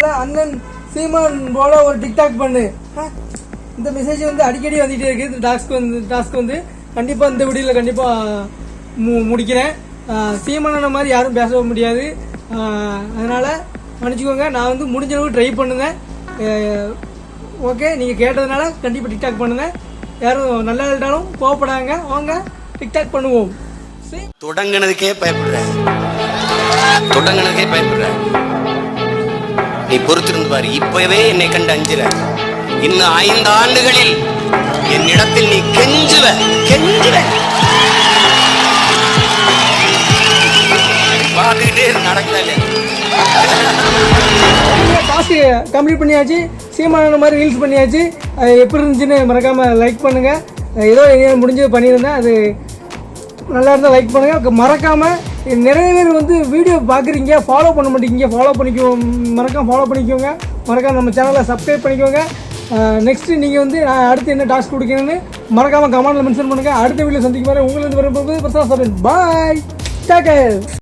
மாப்பிள்ள அண்ணன் சீமான் போல ஒரு டிக்டாக் பண்ணு. இந்த மெசேஜ் வந்து அடிக்கடி வந்துட்டே இருக்கு. இந்த டாஸ்க் வந்து டாஸ்க் வந்து கண்டிப்பா இந்த வீடியோல கண்டிப்பா மு- முடிக்கிறேன். ஆ, மாதிரி யாரும் பேச முடியாது. அதனால் அதனால மன்னிச்சுக்கோங்க. நான் வந்து முடிஞ்ச அளவுக்கு ட்ரை பண்ணுங்க ஓகே நீங்க கேட்டதுனால கண்டிப்பா டிக்டாக் பண்ணுங்க. யாரும் நல்லா இருந்தாலும் கோவப்படாங்க. வாங்க டிக்டாக் பண்ணுவோம். தொடங்கினதுக்கே பயப்படுறேன். தொடங்கினதுக்கே பயப்படுறேன். நீ பொறுத்திருந்து பாரு இப்பவே என்னை கண்டு அஞ்சுற. இன்னும் ஐந்து ஆண்டுகளில் என்னிடத்தில் நீ கெஞ்சுவ கெஞ்சுவ. பார்த்துக்கிட்டே இரு, நடக்குதா. கம்ப்ளீட் பண்ணியாச்சு. சீமான மாதிரி ரீல்ஸ் பண்ணியாச்சு. அது எப்படி இருந்துச்சுன்னு மறக்காம லைக் பண்ணுங்க. ஏதோ முடிஞ்சது பண்ணியிருந்தேன். அது நல்லா இருந்தால் லைக் பண்ணுங்க. மறக்காம நிறைய பேர் வந்து வீடியோ பார்க்குறீங்க ஃபாலோ பண்ண மாட்டேங்க ஃபாலோ பண்ணிக்கோ மறக்காம ஃபாலோ பண்ணிக்கோங்க மறக்காம நம்ம சேனலை சப்ஸ்கிரைப் பண்ணிக்கோங்க. நெக்ஸ்ட்டு நீங்கள் வந்து நான் அடுத்து என்ன டாஸ்க் கொடுக்கணும்னு மறக்காமல் கமெண்டில் மென்ஷன் பண்ணுங்கள் அடுத்த வீடியோ சந்திக்கும் வரை உங்களுக்கு வரும்போது பிரசாத் பாய் டேக்